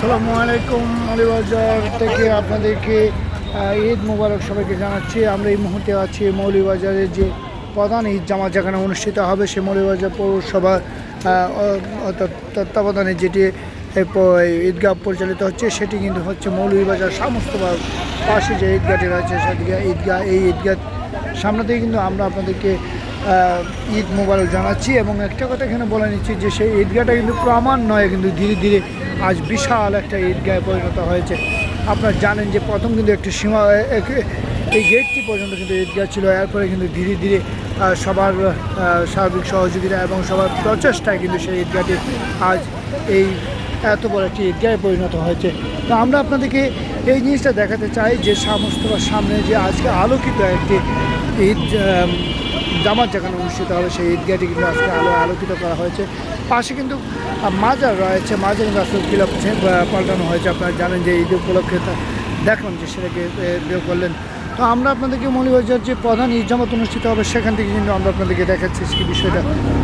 আসসালামু আলাইকুম মৌলিবাজার থেকে আপনাদেরকে ঈদ মোবারক সবাইকে জানাচ্ছি। আমরা এই মুহূর্তে আছি মৌলিবাজারের যে প্রধান ঈদ জামা যেখানে অনুষ্ঠিত হবে সে মৌলিবাজার পৌরসভার তত্ত্বাবধানে যেটি ঈদগাহ পরিচালিত হচ্ছে, সেটি কিন্তু হচ্ছে মৌলভীবাজার সমস্ত পাশে যে ঈদগাহটি রয়েছে, সেদিকে ঈদগাহ এই ঈদগাহ সামনে থেকে কিন্তু আমরা আপনাদেরকে ঈদ মোবারক জানাচ্ছি। এবং একটা কথা এখানে বলে নিচ্ছি যে, সেই ঈদগাহটা কিন্তু প্রমাণ নয় কিন্তু ধীরে ধীরে আজ বিশাল একটা ঈদগাহে পরিণত হয়েছে। আপনারা জানেন যে প্রথম কিন্তু একটি সীমা এই গেটটি পর্যন্ত কিন্তু ঈদগাহ ছিল। এরপরে কিন্তু ধীরে ধীরে সবার সার্বিক সহযোগিতা এবং সবার প্রচেষ্টায় কিন্তু সেই ঈদগাহটি আজ এই এত বড় একটি ঈদগাহে পরিণত হয়েছে। তো আমরা আপনাদেরকে এই জিনিসটা দেখাতে চাই যে সমস্ত সামনে যে আজকে আলোকিত একটি ঈদ জামাত যেখানে অনুষ্ঠিত হবে সেই ঈদগাহটি কিন্তু আজকে আলো আলোকিত করা হয়েছে। পাশে কিন্তু মাজার রয়েছে। মাজার কিন্তু আজকে পাল্টানো হয়েছে। আপনারা জানেন যে ঈদ উপলক্ষে দেখলাম যে সেটাকে বের করলেন। তো আমরা আপনাদেরকে মৌলিবাজার যে প্রধান ঈদ জামাত অনুষ্ঠিত হবে সেখান থেকে কিন্তু আমরা আপনাদেরকে দেখাচ্ছি সেই বিষয়টা।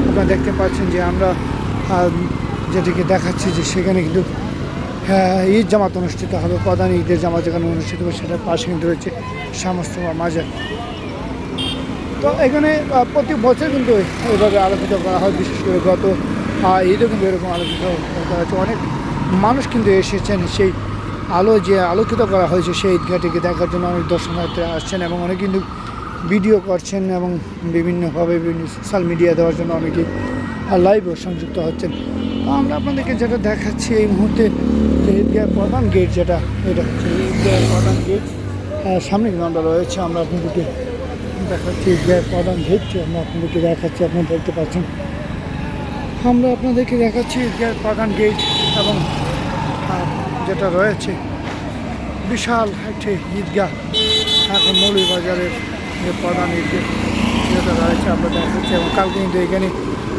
আপনারা দেখতে পাচ্ছেন যে আমরা যেটিকে দেখাচ্ছি যে সেখানে কিন্তু ঈদ জামাত অনুষ্ঠিত হবে। প্রধান ঈদের জামাত যেখানে অনুষ্ঠিত হবে সেটার পাশে কিন্তু রয়েছে সমস্ত মাজার। তো এখানে প্রতি বছর কিন্তু এইভাবে আলোকিত করা হয়, বিশেষ করে গত ঈদও কিন্তু এরকম আলোকিত করা হচ্ছে অনেক মানুষ কিন্তু এসেছেন সেই আলো যে আলোকিত করা হয়েছে সেই ঈদগাহটিকে দেখার জন্য অনেক দর্শনার্থীরা আসছেন এবং অনেক কিন্তু ভিডিও করছেন এবং বিভিন্নভাবে বিভিন্ন সোশ্যাল মিডিয়া দেওয়ার জন্য অনেকে লাইভও সংযুক্ত হচ্ছেন। আমরা আপনাদেরকে যেটা দেখাচ্ছি এই মুহূর্তে যে ঈদগাহের প্রধান গেট যেটা, এটা হচ্ছে ঈদগাহের প্রধান গেট। সামনে কিন্তু আমরা রয়েছে, আমরা আপনাদেরকে দেখাচ্ছি, যে প্রধান গেটটি আমরা আপনাদেরকে দেখাচ্ছি, আপনারা দেখতে পাচ্ছেন। আমরা আপনাদেরকে দেখাচ্ছি যে প্রধান গেট এবং যেটা রয়েছে, বিশাল একটি ঈদগাহ, এখন মৌলভীবাজারের যে প্রধান ঈদগাহ যেটা রয়েছে, আমরা দেখাচ্ছি। এবং কালকে কিন্তু এখানে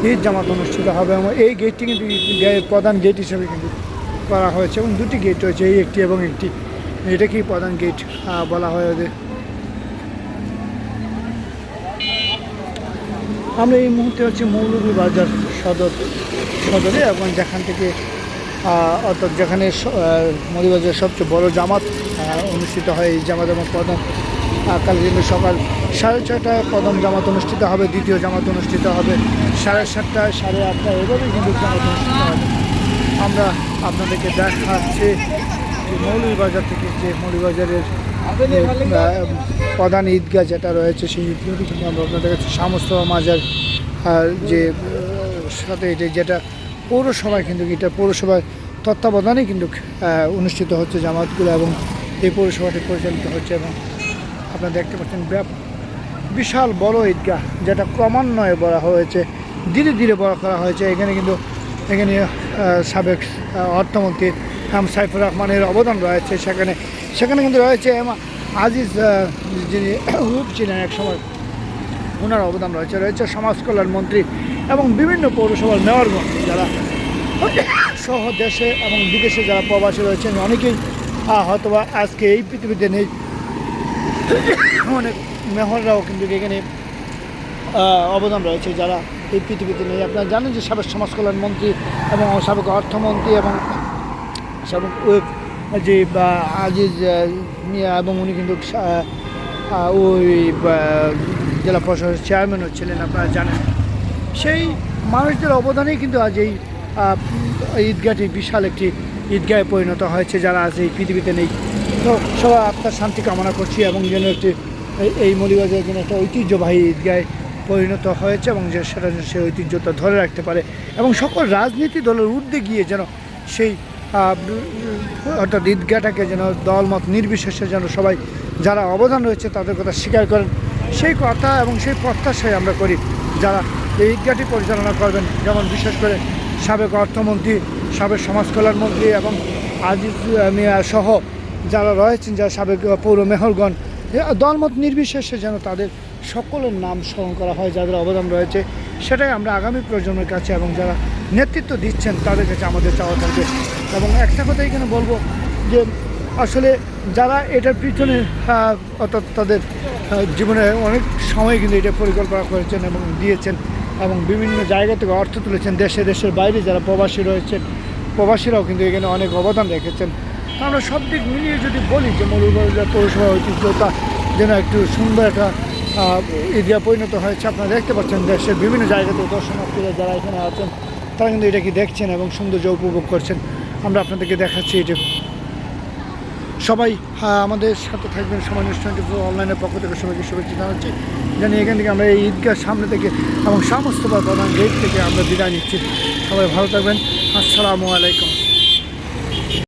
ঈদ জামাত অনুষ্ঠিত হবে। এবং এই গেটটি কিন্তু ঈদগাহের প্রধান গেট হিসেবে কিন্তু করা হয়েছে। এবং দুটি গেট রয়েছে, এই একটি এবং একটি। এটাকেই প্রধান গেট বলা হয় আমরা এই মুহূর্তে হচ্ছে মৌলভীবাজার সদর, সদরে এবং যেখান থেকে অর্থাৎ যেখানে মৌলভীবাজারের সবচেয়ে বড় জামাত অনুষ্ঠিত হয় এই জামাত এবং প্রধান কাল সকাল সাড়ে ছটায় প্রথম জামাত অনুষ্ঠিত হবে, দ্বিতীয় জামাত অনুষ্ঠিত হবে সাড়ে সাতটায়, সাড়ে আটটায়, এভাবেই কিন্তু জামাত অনুষ্ঠিত হবে। আমরা আপনাদেরকে দেখাচ্ছি যে মৌলভীবাজার থেকে যে মৌলভীবাজারের প্রধান ঈদগাহ যেটা রয়েছে, সেই ঈদগাহটি কিন্তু আমরা আপনাদের কাছে সমস্ত মাজার যে, সাথে এটা যেটা পৌরসভায় কিন্তু এটা পৌরসভার তত্ত্বাবধানে কিন্তু অনুষ্ঠিত হচ্ছে জামাতগুলো এবং এই পৌরসভাটি পরিচালিত হচ্ছে এবং আপনারা দেখতে পাচ্ছেন বিশাল বড় ঈদগাহ, যেটা ক্রমান্বয়ে বলা হয়েছে, ধীরে ধীরে বড় করা হয়েছে। এখানে কিন্তু, এখানে সাবেক অর্থমন্ত্রী এম সাইফুর রহমানের অবদান রয়েছে সেখানে। সেখানে কিন্তু রয়েছে এম আজিজ যিনি হুপ ছিলেন এক সময় ওনার অবদান রয়েছে। রয়েছে সমাজ কল্যাণ মন্ত্রী এবং বিভিন্ন পৌরসভার মেয়রগণ যারা সহ দেশে এবং বিদেশে যারা প্রবাসী রয়েছেন, অনেকেই হয়তোবা আজকে এই পৃথিবীতে নেই। অনেক মেহররাও কিন্তু এখানে অবদান রয়েছে যারা এই পৃথিবীতে নেই। আপনারা জানেন যে সাবেক সমাজ কল্যাণ মন্ত্রী এবং সাবেক অর্থমন্ত্রী এবং সাবেক ওয়েব যে আজিজ মিয়া এবং উনি কিন্তু ওই জেলা প্রশাসনের চেয়ারম্যানও ছিলেন, আপনারা জানেন। সেই মানুষদের অবদানেই কিন্তু আজ এই ঈদগাহটি বিশাল একটি ঈদগাহে পরিণত হয়েছে, যারা আজ এই পৃথিবীতে নেই। তো সবাই আত্মার শান্তি কামনা করছি এবং যেন একটি, এই- মলিবাজার যেন একটা ঐতিহ্যবাহী ঈদগাহে পরিণত হয়েছে এবং যে, সেটা সেই ঐতিহ্যতা ধরে রাখতে পারে এবং সকল রাজনীতি দলের ঊর্ধ্বে গিয়ে যেন সেই অর্থাৎ ঈদগাহটাকে যেন দলমত নির্বিশেষে যেন সবাই যারা অবদান রয়েছে তাদের কথা স্বীকার করেন। সেই কথা এবং সেই প্রত্যাশাই আমরা করি যারা এই ঈদগাহটি পরিচালনা করবেন। যেমন বিশেষ করে সাবেক অর্থমন্ত্রী, সাবেক সমাজ কল্যাণ মন্ত্রী এবং আজিজ মিয়া সহ যারা রয়েছেন, যারা সাবেক পৌর মেহরগণ দলমত নির্বিশেষে যেন তাদের সকলের নাম স্মরণ করা হয়, যাদের অবদান রয়েছে, সেটাই আমরা আগামী প্রজন্মের কাছে এবং যারা নেতৃত্ব দিচ্ছেন তাদের কাছে আমাদের চাওয়া থাকবে। এবং একটা কথা এখানে বলব যে আসলে যারা এটার পিছনে অর্থাৎ তাদের জীবনে অনেক সময় কিন্তু এটা পরিকল্পনা করেছেন এবং দিয়েছেন এবং বিভিন্ন জায়গা থেকে অর্থ তুলেছেন। দেশে, দেশের বাইরে যারা প্রবাসী রয়েছেন প্রবাসীরাও কিন্তু এখানে অনেক অবদান রেখেছেন। আমরা সব দিক মিলিয়ে যদি বলি যে মৌলভীবাজার পৌরসভার ঐতিহ্যতা যেন একটু সুন্দর একটা এরিয়া পরিণত হয়েছে, আপনারা দেখতে পাচ্ছেন দেশের বিভিন্ন জায়গা থেকে দর্শনার্থীরা যারা এখানে আছেন তারা কিন্তু এটাকে দেখছেন এবং সৌন্দর্য উপভোগ করছেন? আমরা আপনাদেরকে দেখাচ্ছি এটা সবাই হ্যাঁ, আমাদের সাথে থাকবেন সময় অনুষ্ঠানটি অনলাইনের পক্ষ থেকে সবাইকে শুভেচ্ছা জানাচ্ছি। জানি এখান থেকে আমরা এই ঈদগার সামনে থেকে এবং সমস্ত প্রধান গেট থেকে আমরা বিদায় নিচ্ছি। সবাই ভালো থাকবেন। আসসালামু আলাইকুম।